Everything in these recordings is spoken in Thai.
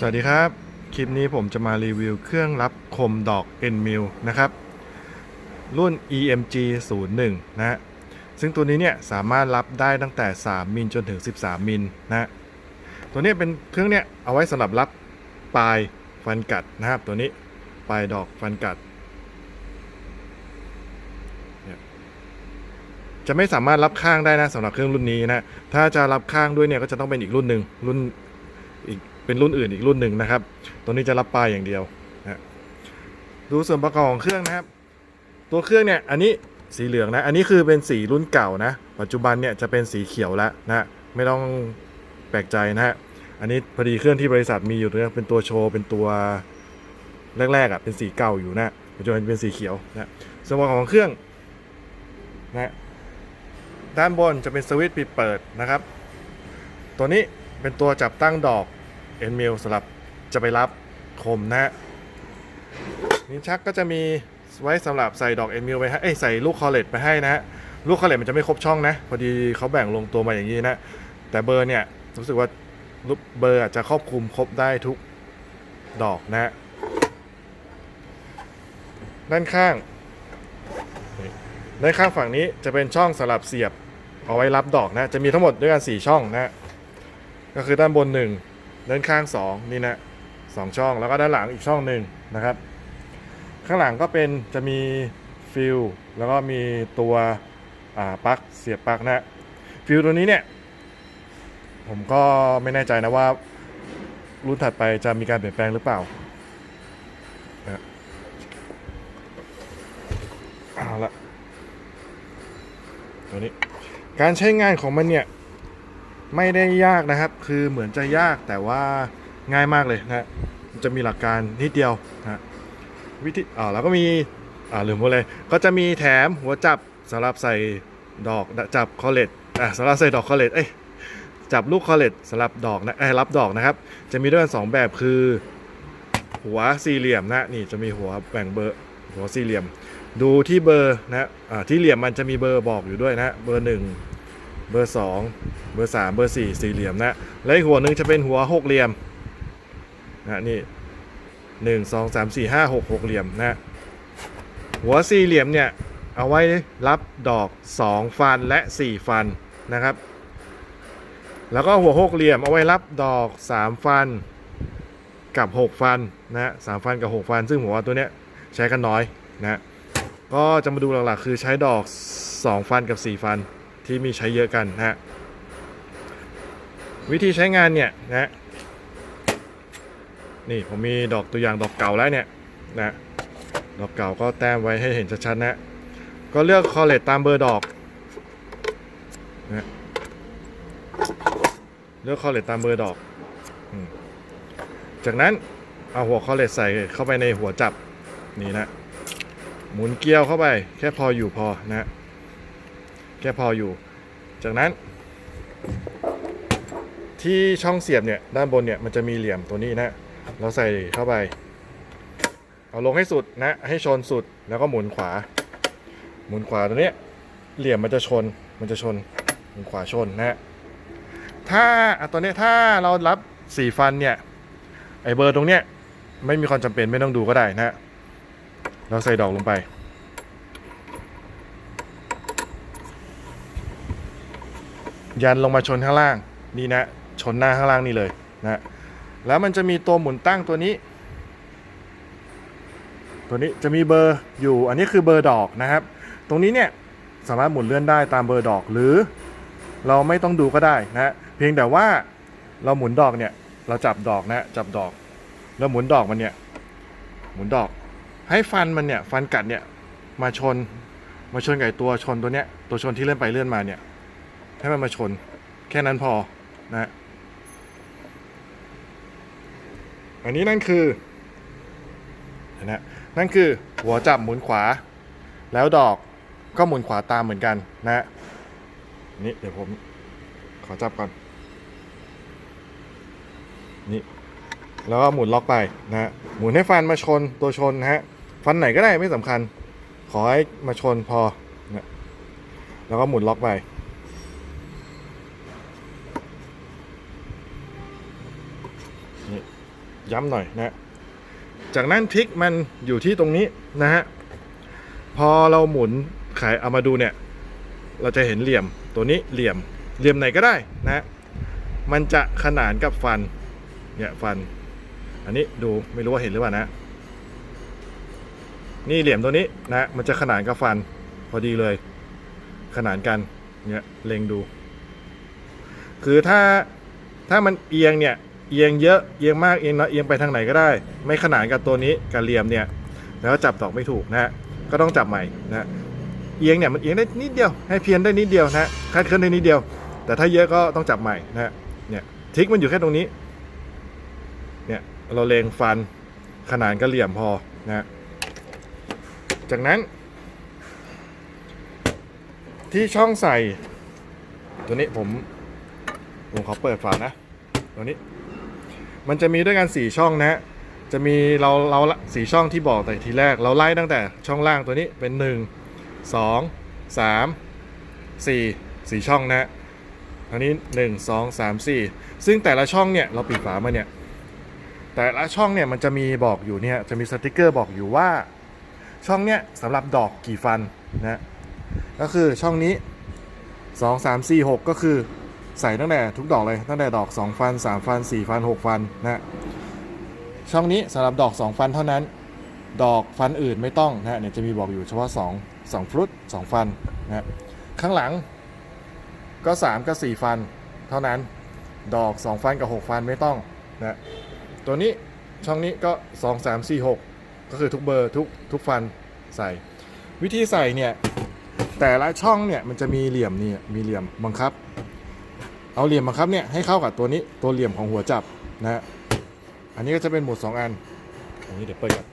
สวัสดีครับ คลิปนี้ผมจะมารีวิวเครื่องรับคมดอก N m i l นะครับ รุ่น EMG 01นะฮะซึ่งตัวนี้เนี่ยสามารถรับได้ตั้งแต่ 3 มิลจนถึง 13 มิลนะฮะตัวนี้เป็นเครื่องเนี่ยเอาไว้สำหรับรับปลายฟันกัดนะครับ ตัวนี้ปลายดอกฟันกัด จะไม่สามารถรับข้างได้นะสำหรับเครื่องรุ่นนี้นะถ้าจะรับข้างด้วยเนี่ยก็จะต้องเป็นอีกรุ่นหนึ่งรุ่น เป็นรุ่นอื่นอีกรุ่นหนึ่งนะครับ ตัวนี้จะรับปลายอย่างเดียวนะดูส่วนประกอบของเครื่องนะครับ ตัวเครื่องเนี่ยอันนี้สีเหลืองนะ อันนี้คือเป็นสีรุ่นเก่านะ ปัจจุบันเนี่ยจะเป็นสีเขียวแล้วนะไม่ต้องแปลกใจนะฮะ อันนี้พอดีเครื่องที่บริษัทมีอยู่เนี่ยเป็นตัวโชว์เป็นตัวแรกๆอะเป็นสีเก่าอยู่นะปัจจุบันเป็นสีเขียวนะส่วนประกอบของเครื่องนะด้านบนจะเป็นสวิตช์ปิดเปิดนะครับ ตัวนี้เป็นตัวจับตั้งดอก n m i l สำหรับจะไปรับคมนะฮะนิ้วชักก็จะมีไว้สำหรับใส่ดอก n m i l ไปให้ใส่ลูกคอเลตไปให้นะฮะลูกคอเลตมันจะไม่ครบช่องนะ พอดีเขาแบ่งลงตัวมาอย่างนี้นะ แต่เบอร์เนี่ยรู้สึกว่ารูปเบอร์อาจจะครอบคลุมครบได้ทุกดอกนะฮะด้านข้าง ด้านข้างฝั่งนี้จะเป็นช่องสำหรับเสียบเอาไว้รับดอกนะ จะมีทั้งหมดด้วยกัน 4 ช่องนะฮะก็คือด้านบน 1 ด้านข้าง 2 นี่นะสองช่องแล้วก็ด้านหลังอีกช่องหนึ่งนะครับ ข้างหลังก็เป็นจะมีฟิลแล้วก็มีตัวปลั๊กเสียบปลั๊กนะฟิลตัวนี้เนี่ย ผมก็ไม่แน่ใจนะว่า รุ่นถัดไปจะมีการเปลี่ยนแปลงหรือเปล่านะเอาละตัวนี้การใช้งานของมันเนี่ย ไม่ได้ยากนะครับ คือเหมือนจะยากแต่ว่าง่ายมากเลยนะฮะจะมีหลักการนิดเดียวนะฮะวิธีอ่าแล้วก็มีอ่าลืมหมดเลย ก็จะมีแถมหัวจับสำหรับใส่ดอกจับคอเลตอ่าสำหรับใส่ดอกคอเลตเอ้ยจับลูกคอเลตสำหรับดอกนะเอ้รับดอกนะครับ จะมีด้วยกันสองแบบคือ หัวสี่เหลี่ยมนะนี่จะมีหัวแบ่งเบอร์หัวสี่เหลี่ยม ดูที่เบอร์นะอ่าที่เหลี่ยมมันจะมีเบอร์บอกอยู่ด้วยนะเบอร์หนึ่ง เบอร์สองเบอร์สามเบอร์สี่สี่เหลี่ยมนะและอีกหัวหนึ่งจะเป็นหัวหกเหลี่ยมนะนี่หนึ่งสองสามสี่ห้าหกหกเหลี่ยมนะหัวสี่เหลี่ยมเนี่ยเอาไว้รับดอกสองฟันและสี่ฟันนะครับ แล้วก็หัวหกเหลี่ยมเอาไว้รับดอกสามฟันกับหกฟันนะฮะสามฟันกับหกฟัน ซึ่งผมว่าตัวเนี้ยใช้กันน้อยนะฮะก็จะมาดูหลักๆ คือใช้ดอก 2 ฟันกับ 4 ฟัน ที่มีใช้เยอะกันนะฮะวิธีใช้งานเนี่ยนะนี่ผมมีดอกตัวอย่างดอกเก่าแล้วเนี่ยนะดอกเก่าก็แต้มไว้ให้เห็นชัดๆนะก็เลือกคอเลตตามเบอร์ดอกนะเลือกคอเลตตามเบอร์ดอก จากนั้นเอาหัวคอเลตใส่เข้าไปในหัวจับนี่นะหมุนเกลียวเข้าไปแค่พออยู่พอนะฮะ ค่พออยู่ จากนั้น ที่ช่องเสียบเนี่ยด้านบนเนี่ยมันจะมีเหลี่ยมตัวนี้นะ เราใส่เข้าไป เอาลงให้สุดนะ ให้ชนสุดแล้วก็หมุนขวา หมุนขวาตัวเนี้ยเหลี่ยมมันจะชนมันจะชนหมุนขวาชนนะฮะถ้าตัวเนี้ยถ้าเรารับสี่ฟันเนี่ยไอเบอร์ตรงเนี้ยไม่มีความจำเป็นไม่ต้องดูก็ได้นะฮะเราใส่ดอกลงไป ยันลงมาชนข้างล่างนี่นะชนหน้าข้างล่างนี่เลยนะแล้วมันจะมีตัวหมุนตั้งตัวนี้ ตัวนี้จะมีเบอร์อยู่อันนี้คือเบอร์ดอกนะครับ ตรงนี้เนี่ยสามารถหมุนเลื่อนได้ตามเบอร์ดอกหรือ เราไม่ต้องดูก็ได้นะเพียงแต่ว่าเราหมุนดอกเนี่ยเราจับดอกนะจับดอก แล้วหมุนดอกมันเนี่ยหมุนดอก ให้ฟันมันเนี่ยฟันกัดเนี่ยมาชนมาชนไอ้ตัวชนตัวเนี้ยตัวชนที่เลื่อนไปเลื่อนมาเนี่ย ให้มันมาชน แค่นั้นพอนะฮะอันนี้นั่นคือนะนั่นคือหัวจับหมุนขวา แล้วดอกก็หมุนขวาตามเหมือนกันนะฮะนี่เดี๋ยวผมขอจับก่อนนี่แล้วก็หมุนล็อกไปนะฮะหมุนให้ฟันมาชนตัวชนนะฮะฟันไหนก็ได้ไม่สำคัญ ขอให้มาชนพอนะแล้วก็หมุนล็อกไป ย้ำหน่อยนะจากนั้นทิกมันอยู่ที่ตรงนี้นะฮะพอเราหมุนขายเอามาดูเนี่ย เราจะเห็นเหลี่ยมตัวนี้เหลี่ยมเหลี่ยมไหนก็ได้นะมันจะขนานกับฟันเนี่ยฟัน อันนี้ดูไม่รู้ว่าเห็นหรือเปล่านะ นี่เหลี่ยมตัวนี้นะมันจะขนานกับฟันพอดีเลย ขนานกันเนี่ยเล็งดู คือถ้าถ้ามันเอียงเนี่ย เอียงเยอะเอียงมากเอียงน้อยเอียงไปทางไหนก็ได้ ไม่ขนานกับตัวนี้กับเหลี่ยมเนี่ยแล้วจับดอกไม่ถูกนะฮะก็ต้องจับใหม่นะเอียงเนี่ยมันเอียงได้นิดเดียว ให้เพียนได้นิดเดียวนะฮะคาดเคลื่อนได้นิดเดียว แต่ถ้าเยอะก็ต้องจับใหม่นะฮะเนี่ยทิกมันอยู่แค่ตรงนี้เนี่ยเราเลงฟันขนานกับเหลี่ยมพอนะฮะจากนั้น ที่ช่องใส่ ตัวนี้ผมผมขอเปิดฝานะตัวนี้ มันจะมีด้วยกันสี่ช่องนะฮะจะมีเราเราสีช่องที่บอกแต่ทีแรก เราไล่ตั้งแต่ช่องล่างตัวนี้เป็น 1 2 3 4สี่ช่องนะฮะอันนี้ 1 2 3 4 ซึ่งแต่ละช่องเนี่ยเราปิดฝามาเนี่ยแต่ละช่องเนี่ยมันจะมีบอกอยู่เนี่ยจะมีสติกเกอร์บอกอยู่ว่าช่องเนี้ยสำหรับดอกกี่ฟันนะก็คือช่องนี้ 2 3 4 6 ก็คือ ใส่ตั้งแต่ทุกดอกเลยตั้งแต่ดอก 2 ฟัน 3 ฟัน 4 ฟัน 6 ฟันนะช่องนี้สำหรับดอก 2 ฟันเท่านั้น ดอกฟันอื่นไม่ต้องนะเนี่ยจะมีบอกอยู่เฉพาะ 2 2ฟรุต2ฟันนะข้างหลังก็ 3 กับ 4 ฟันเท่านั้น ดอก 2 ฟันกับ 6 ฟันไม่ต้องนะตัวนี้ช่องนี้ก็ 2 3 4 6 ก็คือทุกเบอร์ทุกทุกฟันใส่ วิธีใส่เนี่ยแต่ละช่องเนี่ยมันจะมีเหลี่ยมนี่มีเหลี่ยมบังคับ เอาเหลี่ยมบังคับเนี่ยให้เข้ากับตัวนี้ตัวเหลี่ยมของหัวจับนะฮะอันนี้ก็จะเป็นหมุด2อันอันนี้เดี๋ยวเปิดก่อน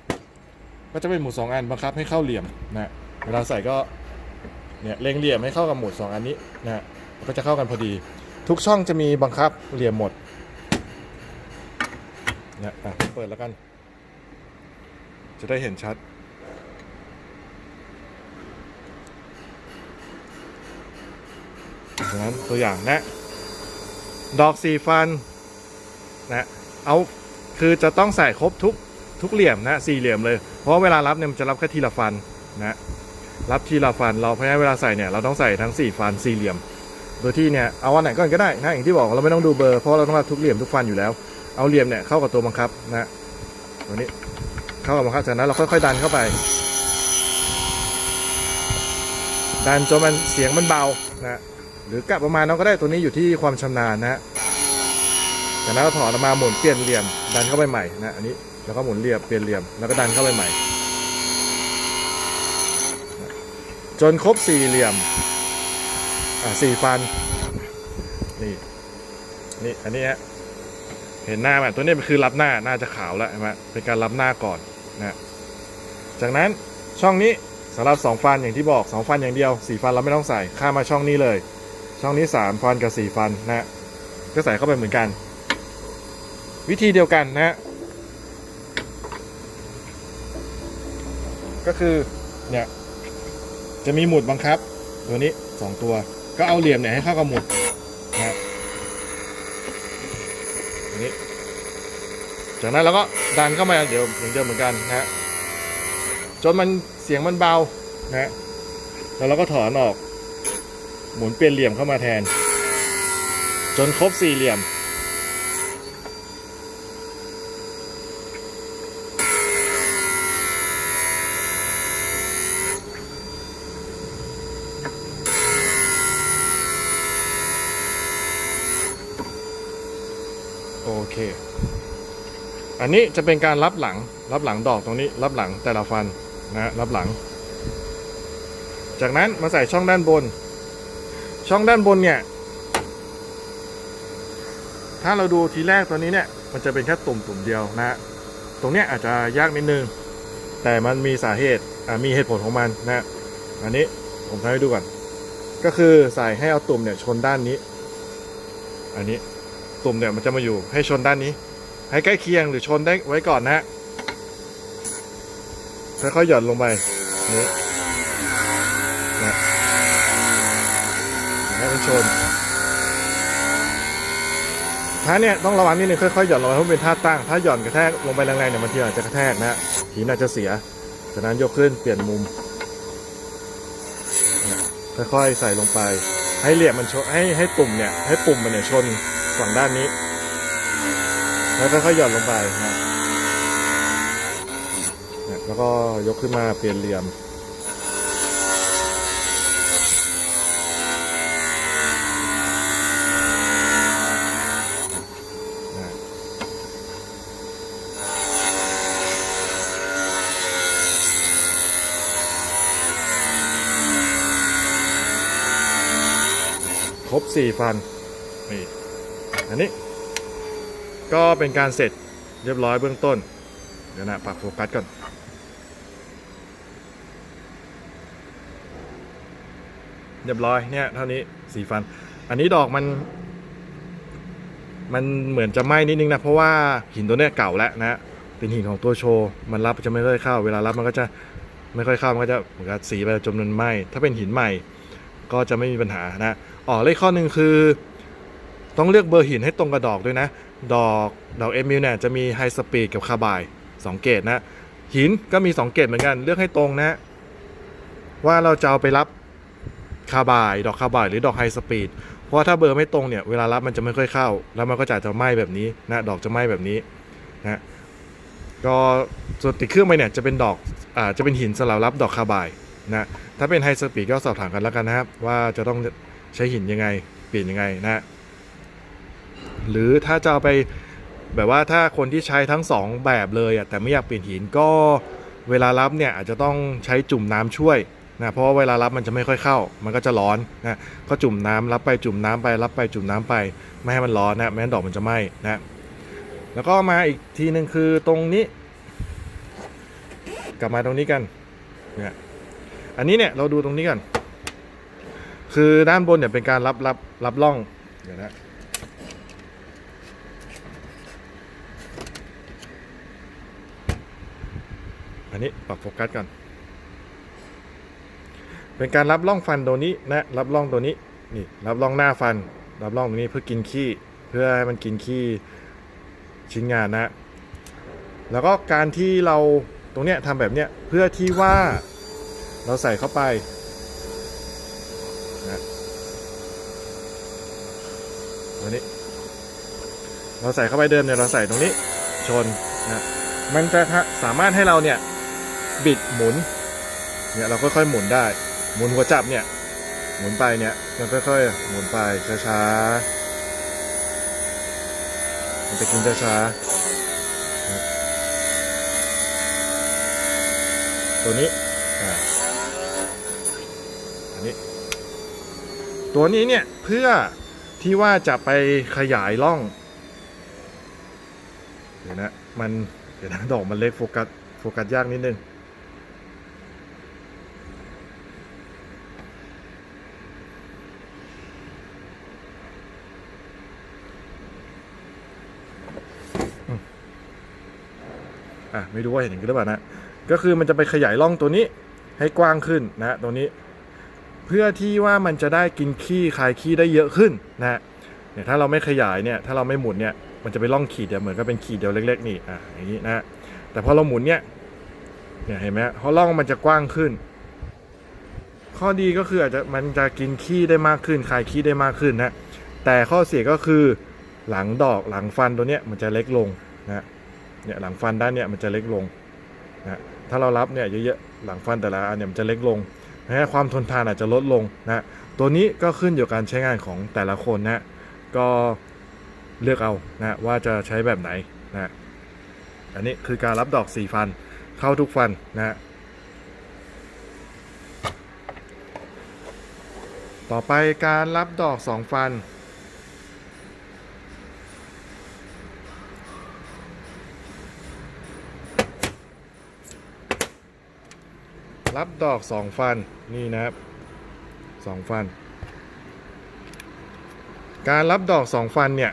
ก็จะเป็นหมุด2อันบังคับให้เข้าเหลี่ยมนะเวลาใส่ก็เนี่ยเล็งเหลี่ยมให้เข้ากับหมุด2อันนี้นะฮะก็จะเข้ากันพอดี ทุกช่องจะมีบังคับเหลี่ยมหมดเนี่ยอะเปิดแล้วกัน จะได้เห็นชัดดังนั้นตัวอย่างนะ ดอกสี่ฟันนะเอาคือจะต้องใส่ครบทุกทุกเหลี่ยมนะสี่เหลี่ยมเลย เพราะเวลารับเนี่ยมันจะรับแค่ทีละฟันนะรับทีละฟันเราเพราะฉะนั้นเวลาใส่เนี่ยเราต้องใส่ทั้งสี่ฟันสี่เหลี่ยม โดยที่เนี่ยเอาอันไหนก่อนก็ได้นะอย่างที่บอกเราไม่ต้องดูเบอร์เพราะเราต้องรับทุกเหลี่ยมทุกฟันอยู่แล้ว เอาเหลี่ยมเนี่ยเข้ากับตัวบังคับนะตัวนี้เข้ากับบังคับจากนั้นเราค่อยๆดันเข้าไป ดันจนมันเสียงมันเบานะ หรือกะประมาณนั้นก็ได้ตัวนี้อยู่ที่ความชำนาญนะฮะจากนั้นก็ถอดออกมาหมุนเปลี่ยนเหลี่ยม ดันเข้าไปใหม่นะอันนี้แล้วก็หมุนเหลี่ยมเปลี่ยนเหลี่ยมแล้วก็ดันเข้าไปใหม่ จนครบสี่เหลี่ยมอ่าสี่ฟันนี่นี่อันนี้ฮะเห็นหน้าไหมตัวนี้คือรับหน้าหน่าจะขาวแล้วใช่ไหมเป็นการรับหน้าก่อนนะจากนั้นช่องนี้สำหรับสองฟันอย่างที่บอกสองฟันอย่างเดียวสี่ฟันเราไม่ต้องใส่ ข้ามาช่องนี้เลย ช่องนี้3ฟันกับ4ฟันนะฮะก็ใส่เข้าไปเหมือนกัน วิธีเดียวกันนะฮะก็คือเนี่ยจะมีหมุดบังคับ ตัวนี้ 2 ตัว ก็เอาเหลี่ยมเนี่ยให้เข้ากับหมุดนะฮะตัวนี้ จากนั้นเราก็ดันเข้ามาเดี๋ยวอย่างเดิมเหมือนกันนะฮะจนมันเสียงมันเบานะฮะแล้วเราก็ถอนออก หมุนเปลี่ยนเหลี่ยมเข้ามาแทน จนครบสี่เหลี่ยม โอเค อันนี้จะเป็นการรับหลัง รับหลังดอกตรงนี้ รับหลังแต่ละฟันนะรับหลัง จากนั้นมาใส่ช่องด้านบน ช่องด้านบนเนี่ย ถ้าเราดูทีแรกตัวนี้เนี่ย มันจะเป็นแค่ตุ่มตุ่มเดียวนะฮะตรงเนี้ยอาจจะยากนิดนึง แต่มันมีสาเหตุมีเหตุผลของมันนะอันนี้ผมทำให้ดูก่อน ก็คือใส่ให้เอาตุ่มเนี่ยชนด้านนี้ อันนี้ตุ่มเนี่ยมันจะมาอยู่ให้ชนด้านนี้ ให้ใกล้เคียงหรือชนได้ไว้ก่อนนะฮะค่อยๆหย่อนลงไปนี่นะให้มัน ชนถ้าเนี่ยต้องระวังนิดนึงค่อยๆหย่อนลงไปเพราะมันเป็นท่าตั้ง ถ้าหย่อนกระแทกลงไปแรงๆเนี่ยบางทีอาจจะกระแทกนะหินอาจจะเสียฉะนั้นยกขึ้นเปลี่ยนมุม ค่อยๆใส่ลงไป ให้เหลี่ยมมันชนให้ให้ปุ่มเนี่ยให้ปุ่มมันเนี่ยชนฝั่งด้านนี้ แล้วค่อยๆหย่อนลงไปนะนะแล้วก็ยกขึ้นมาเปลี่ยนเหลี่ยม ครบสี่ฟันนี่อันนี้ ก็เป็นการเสร็จเรียบร้อยเบื้องต้น เดี๋ยวนะปรับโฟกัสก่อนเรียบร้อยเนี่ยเท่านี้สี่ฟัน อันนี้ดอกมัน มันเหมือนจะไหม้นิดนึงนะ เพราะว่าหินตัวเนี้ยเก่าแล้วนะ เป็นหินของตัวโชว์ มันรับจะไม่ค่อยเข้า เวลารับมันก็จะไม่ค่อยเข้า มันก็จะเหมือนกับสีไปจนมันไหม้ถ้าเป็นหินใหม่ ก็จะไม่มีปัญหานะ อ๋อเลขข้อหนึ่งคือ ต้องเลือกเบอร์หินให้ตรงกับดอกด้วยนะ ดอกดอกเอมิลเนี่ยจะมีไฮสปีดกับคาบายสองเกรดนะ หินก็มี 2 เกรดเหมือนกันเลือกให้ตรงนะ ว่าเราจะเอาไปรับคาบาย ดอกคาบายหรือดอกไฮสปีดเพราะถ้าเบอร์ไม่ตรงเนี่ยเวลารับมันจะไม่ค่อยเข้า แล้วมันก็จะจะไหม้แบบนี้นะดอกจะไหม้แบบนี้นะก็ส่วนติดเครื่องไปเนี่ยจะเป็นดอกอ่าจะเป็นหินสำหรับรับดอกคาบายนะถ้าเป็นไฮสปีดก็สอบถามกันแล้วกันนะครับว่าจะต้อง ใช้หินยังไง เปลี่ยนยังไงนะหรือถ้าจะเอาไปแบบว่าถ้าคนที่ใช้ทั้งสองแบบเลยอะแต่ไม่อยากเปลี่ยนหินก็เวลารับเนี่ยอาจจะต้องใช้จุ่มน้ำช่วยนะเพราะว่าเวลารับมันจะไม่ค่อยเข้า มันก็จะร้อนนะก็จุ่มน้ำรับไปจุ่มน้ำไปรับไปจุ่มน้ำไป ไม่ให้มันร้อนนะไม่งั้นดอกมันจะไหม้นะแล้วก็มาอีกทีหนึ่งคือตรงนี้ กลับมาตรงนี้กันเนี่ยอันนี้เนี่ยเราดูตรงนี้กัน คือด้านบนเนี่ยเป็นการรับรับรับล่องเดี๋ยวนะอันนี้ปรับโฟกัสก่อน เป็นการรับร่องฟันตัวนี้นะรับร่องตัวนี้นี่รับร่องหน้าฟัน รับร่องตรงนี้เพื่อกินขี้เพื่อให้มันกินขี้ชิ้นงานนะ แล้วก็การที่เราตรงเนี้ยทำแบบเนี้ยเพื่อที่ว่าเราใส่เข้าไปนะ ตัวนี้ เราใส่เข้าไปเดิมเนี่ยเราใส่ตรงนี้ชนนะมันจะสามารถให้เราเนี่ยบิดหมุนเนี่ยเราค่อยๆหมุนได้ หมุนหัวจับเนี่ยหมุนไปเนี่ยมันค่อยๆหมุนไปช้าๆมันจะกินช้าๆตัวนี้อันนี้ ตัวนี้เนี่ยเพื่อ ที่ว่าจะไปขยายร่อง เดี๋ยวนะ มัน เดี๋ยวนะดอกมันเล็กโฟกัส โฟกัสยากนิดนึง อะ ไม่รู้ว่าเห็นกันหรือเปล่านะ ก็คือมันจะไปขยายร่องตัวนี้ให้กว้างขึ้นนะ ตัวนี้ เพื่อที่ว่ามันจะได้กินขี้คายขี้ได้เยอะขึ้นนะเนี่ยถ้าเราไม่ขยายเนี่ยถ้าเราไม่หมุนเนี่ยมันจะไปร่องขีดเดียวเหมือนกับเป็นขีดเดียวเล็ก ๆ นี่อะอย่างนี้นะแต่พอเราหมุนเนี่ยเนี่ยเห็นไหมเพราะร่องมันจะกว้างขึ้น ข้อดีก็คืออาจจะมันจะกินขี้ได้มากขึ้นคายขี้ได้มากขึ้นนะแต่ข้อเสียก็คือหลังดอกหลังฟันตัวเนี้ยมันจะเล็กลงนะเนี่ยหลังฟันด้านเนี้ยมันจะเล็กลงนะถ้าเรารับเนี่ยเยอะๆหลังฟันแต่ละอันเนี่ยมันจะเล็กลง นะความทนทานอาจจะลดลงนะตัวนี้ก็ขึ้นอยู่กับการใช้งานของแต่ละคนนะก็เลือกเอานะว่าจะใช้แบบไหนนะอันนี้คือการรับดอกสี่ฟันเข้าทุกฟันนะฮะต่อไปการรับดอกสองฟัน รับดอกสองฟัน นี่นะครับสองฟัน การรับดอกสองฟันเนี่ย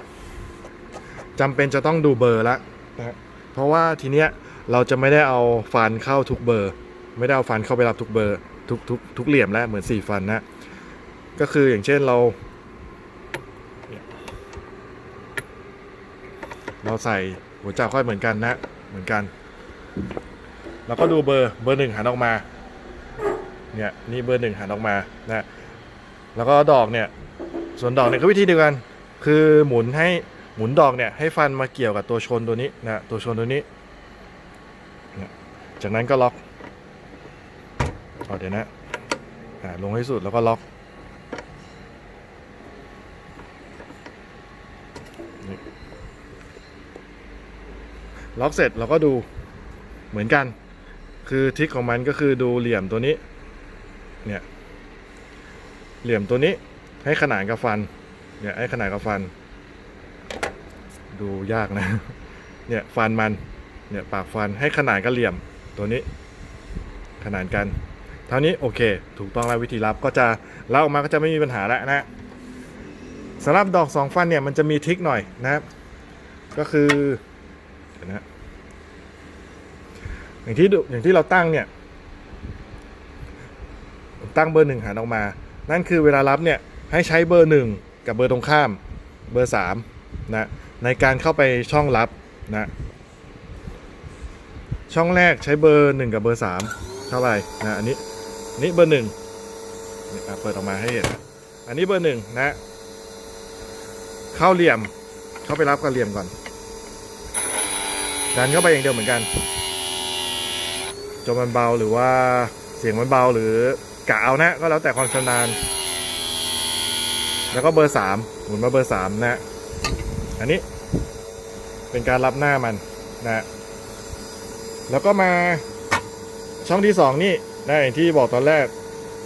จำเป็นจะต้องดูเบอร์ละนะเพราะว่าทีเนี้ยเราจะไม่ได้เอาฟันเข้าทุกเบอร์ ไม่ได้เอาฟันเข้าไปรับทุกเบอร์ทุกทุกทุกเหลี่ยมแล้วเหมือนสี่ฟันนะก็คืออย่างเช่นเราเนี่ยเราใส่หัวจ่าค่อยเหมือนกันนะเหมือนกัน แล้วก็ดูเบอร์เบอร์หนึ่งหันออกมา เนี่ยนี่เบอร์หนึ่งหันออกมานะแล้วก็ดอกเนี่ยส่วนดอกเนี่ยก็วิธีเดียวกันคือหมุนให้หมุนดอกเนี่ยให้ฟันมาเกี่ยวกับตัวชนตัวนี้นะตัวชนตัวนี้ จากนั้นก็ล็อกเอเดี๋ยวนะลงให้สุดแล้วก็ล็อกล็อกเสร็จเราก็ดูเหมือนกัน คือทริคของมันก็คือดูเหลี่ยมตัวนี้ เนี่ยเหลี่ยมตัวนี้ให้ขนานกับฟันเนี่ยให้ขนานกับฟัน ดูยากนะเนี่ยฟันมันเนี่ยปากฟันให้ขนานกับเหลี่ยมตัวนี้ ขนานกันเท่านี้โอเค ถูกต้องแล้ววิธีรับก็จะรับออกมาก็จะไม่มีปัญหาแล้วนะสำหรับดอกสองฟันเนี่ยมันจะมีทริคหน่อยนะครับ ก็คือนะอย่างที่อย่างที่เราตั้งเนี่ย ตั้งเบอร์หนึ่งหันออกมา นั่นคือเวลารับเนี่ยให้ใช้เบอร์หนึ่งกับเบอร์ตรงข้ามเบอร์สามนะในการเข้าไปช่องรับนะช่องแรกใช้เบอร์หนึ่งกับเบอร์สามเท่าไหร่นะอันนี้อันนี้เบอร์หนึ่งเปิดออกมาให้เห็นนะอันนี้เบอร์หนึ่งนะเข้าเหลี่ยมเข้าไปรับกับเหลี่ยมก่อนดันเข้าไปอย่างเดียวเหมือนกันจนมันเบาหรือว่าเสียงมันเบาหรือ กะเอานะ ก็แล้วแต่ความชำนาญ แล้วก็เบอร์สามหมุนมาเบอร์สามนะ อันนี้เป็นการรับหน้ามันนะแล้วก็มาช่องที่สองนี่นะอย่างที่บอกตอนแรก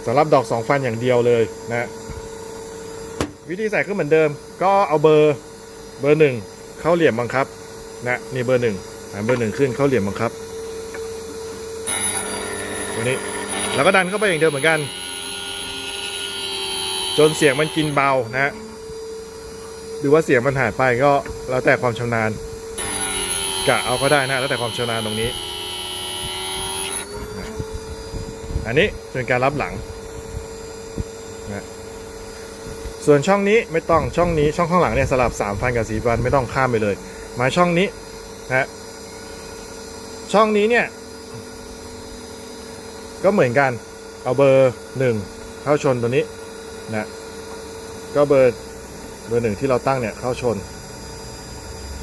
สำหรับดอกสองฟันอย่างเดียวเลยนะวิธีใส่ก็เหมือนเดิม ก็เอาเบอร์เบอร์หนึ่งเข้าเหลี่ยมบังคับนะนี่เบอร์หนึ่งหันเบอร์หนึ่งขึ้นเข้าเหลี่ยมบังคับตัวนี้ แล้วก็ดันเข้าไปอย่างเดิมเหมือนกัน จนเสียงมันกินเบานะฮะหรือว่าเสียงมันหายไปก็แล้วแต่ความชำนาญกะเอาก็ได้นะแล้วแต่ความชำนาญตรงนี้ อันนี้เป็นการรับหลังนะส่วนช่องนี้ไม่ต้องช่องนี้ช่องข้างหลังเนี่ยสลับ3ฟันกับ4ฟันไม่ต้องข้ามไปเลย มาช่องนี้นะช่องนี้เนี่ย ก็เหมือนกันเอาเบอร์หนึ่งเข้าชนตัวนี้นะก็เบอร์เบอร์หนึ่งที่เราตั้งเนี่ยเข้าชน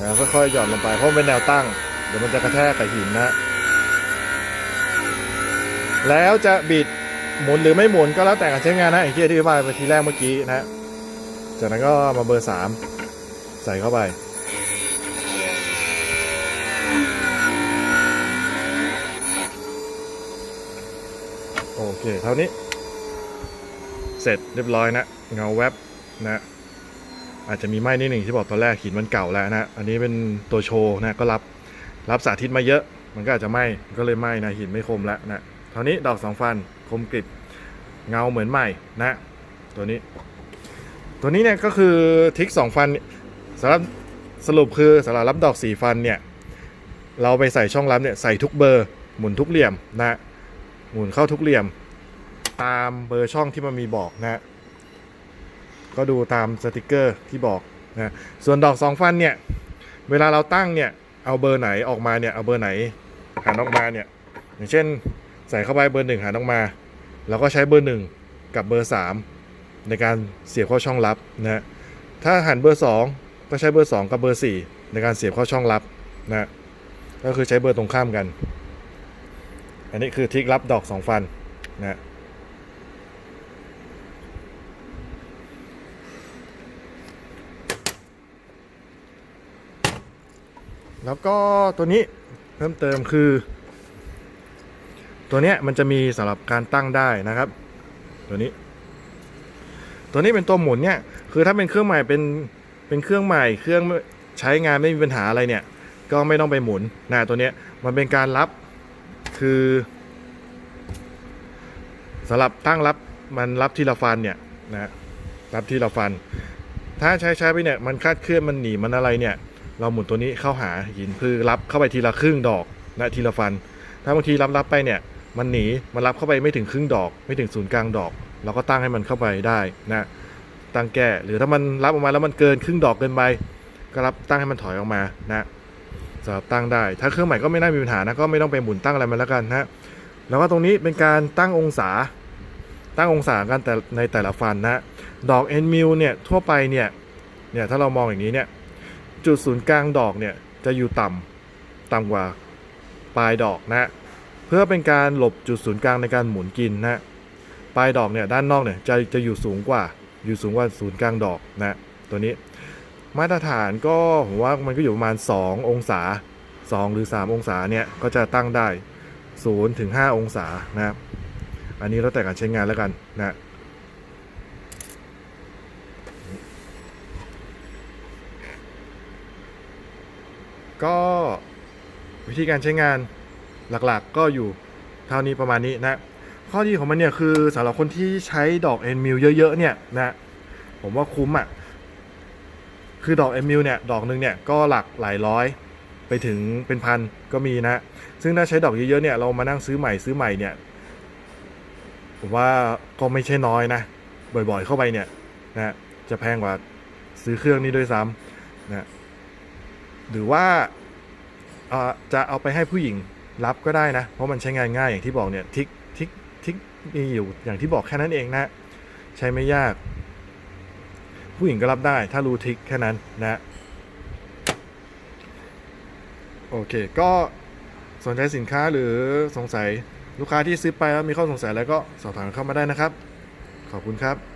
นะค่อยๆหย่อนลงไปเพราะมันเป็นแนวตั้ง เดี๋ยวมันจะกระแทกกับหินนะ แล้วจะบิดหมุนหรือไม่หมุนก็แล้วแต่การใช้งานนะอย่างที่อธิบายไปทีแรกเมื่อกี้นะจากนั้นก็มาเบอร์สามใส่เข้าไป เคเท่านี้ เสร็จเรียบร้อยนะ เงาแวบนะ อาจจะมีไหม้นิดหนึ่งที่บอกตอนแรกหินมันเก่าแล้วนะ อันนี้เป็นตัวโชว์นะก็รับรับสาธิตมาเยอะ มันก็อาจจะไหม้ก็เลยไหม้นะหินไม่คมแล้วนะเท่านี้ดอกสองฟันคมกริบเงาเหมือนใหม่นะ ตัวนี้ ตัวนี้เนี่ยก็คือทิกสองฟันสำหรับสรุปคือสำหรับรับดอกสี่ฟันเนี่ยเราไปใส่ช่องรับเนี่ยใส่ทุกเบอร์หมุนทุกเหลี่ยมนะหมุนเข้าทุกเหลี่ยม ตามเบอร์ช่องที่มันมีบอกนะก็ดูตามสติกเกอร์ที่บอกนะส่วนดอกสองฟันเนี่ยเวลาเราตั้งเนี่ยเอาเบอร์ไหนออกมาเนี่ยเอาเบอร์ไหนหันออกมาเนี่ยอย่างเช่นใส่เข้าไปเบอร์หนึ่งหันออกมาเราก็ใช้เบอร์หนึ่งกับเบอร์สามในการเสียบเข้าช่องรับนะถ้าหันเบอร์สองก็ใช้เบอร์สองกับเบอร์สี่ในการเสียบเข้าช่องรับนะก็คือใช้เบอร์ตรงข้ามกัน อันนี้คือทิกรับดอกสองฟันนะ แล้วก็ตัวนี้เพิ่มเติมคือ ตัวเนี้ยมันจะมีสำหรับการตั้งได้นะครับ ตัวนี้ ตัวนี้เป็นตัวหมุนเนี่ยคือถ้าเป็นเครื่องใหม่เป็นเป็นเครื่องใหม่เครื่องใช้งานไม่มีปัญหาอะไรเนี่ย ก็ไม่ต้องไปหมุนนะตัวเนี้ยมันเป็นการรับคือสำหรับตั้งรับมันรับทีละฟันเนี่ยนะรับทีละฟัน ถ้าใช้ใช้ไปเนี่ยมันคาดเคลื่อนมันหนีมันอะไรเนี่ย เราหมุนตัวนี้เข้าหาหินคือรับเข้าไปทีละครึ่งดอกนะทีละฟัน ถ้าบางทีรับรับไปเนี่ยมันหนีมันรับเข้าไปไม่ถึงครึ่งดอก ไม่ถึงศูนย์กลางดอก เราก็ตั้งให้มันเข้าไปได้นะตั้งแก้หรือถ้ามันรับออกมาแล้วมันเกินครึ่งดอกเกินไปก็รับตั้งให้มันถอยออกมานะสำหรับตั้งได้ ถ้าเครื่องใหม่ก็ไม่น่ามีปัญหานะก็ไม่ต้องไปหมุนตั้งอะไรมันแล้วกันนะแล้วก็ตรงนี้เป็นการตั้งองศา ตั้งองศากันแต่ในแต่ละฟันนะดอกเอ็นมิลเนี่ยทั่วไปเนี่ยเนี่ยถ้าเรามองอย่างนี้เนี่ย จุดศูนย์กลางดอกเนี่ยจะอยู่ต่ำต่ำกว่าปลายดอกนะเพื่อเป็นการหลบจุดศูนย์กลางในการหมุนกินนะปลายดอกเนี่ยด้านนอกเนี่ยจะจะอยู่สูงกว่า อยู่สูงกว่าศูนย์กลางดอกนะตัวนี้มาตรฐานก็ผมว่ามันก็อยู่ประมาณ 2 องศา 2 หรือ 3 องศาเนี่ยก็จะตั้งได้0ถึง5องศานะครับอันนี้แล้วแต่การใช้งานแล้วกันนะ ก็วิธีการใช้งานหลักๆก็อยู่เท่านี้ประมาณนี้นะ ข้อดีของมันเนี่ยคือสำหรับคนที่ใช้ดอกเอ็นมิลเยอะๆเนี่ยนะผมว่าคุ้มอะคือดอกเอ็มมิลเนี่ยดอกหนึ่งเนี่ยก็หลักหลายร้อยไปถึงเป็นพันก็มีนะ ซึ่งถ้าใช้ดอกเยอะๆเนี่ยเรามานั่งซื้อใหม่ซื้อใหม่เนี่ยผมว่าก็ไม่ใช่น้อยนะ บ่อยๆเข้าไปเนี่ยนะจะแพงกว่าซื้อเครื่องนี้ด้วยซ้ำ หรือว่าจะเอาไปให้ผู้หญิงรับก็ได้นะ เพราะมันใช้งานง่ายอย่างที่บอกเนี่ยทิกทิกทิกมีอยู่อย่างที่บอกแค่นั้นเองนะ ใช้ไม่ยาก ผู้หญิงก็รับได้ ถ้ารู้ทิกแค่นั้นนะโอเค ก็สนใจสินค้าหรือสงสัยลูกค้าที่ซื้อไปแล้วมีข้อสงสัยอะไรก็สอบถามเข้ามาได้นะครับ ขอบคุณครับ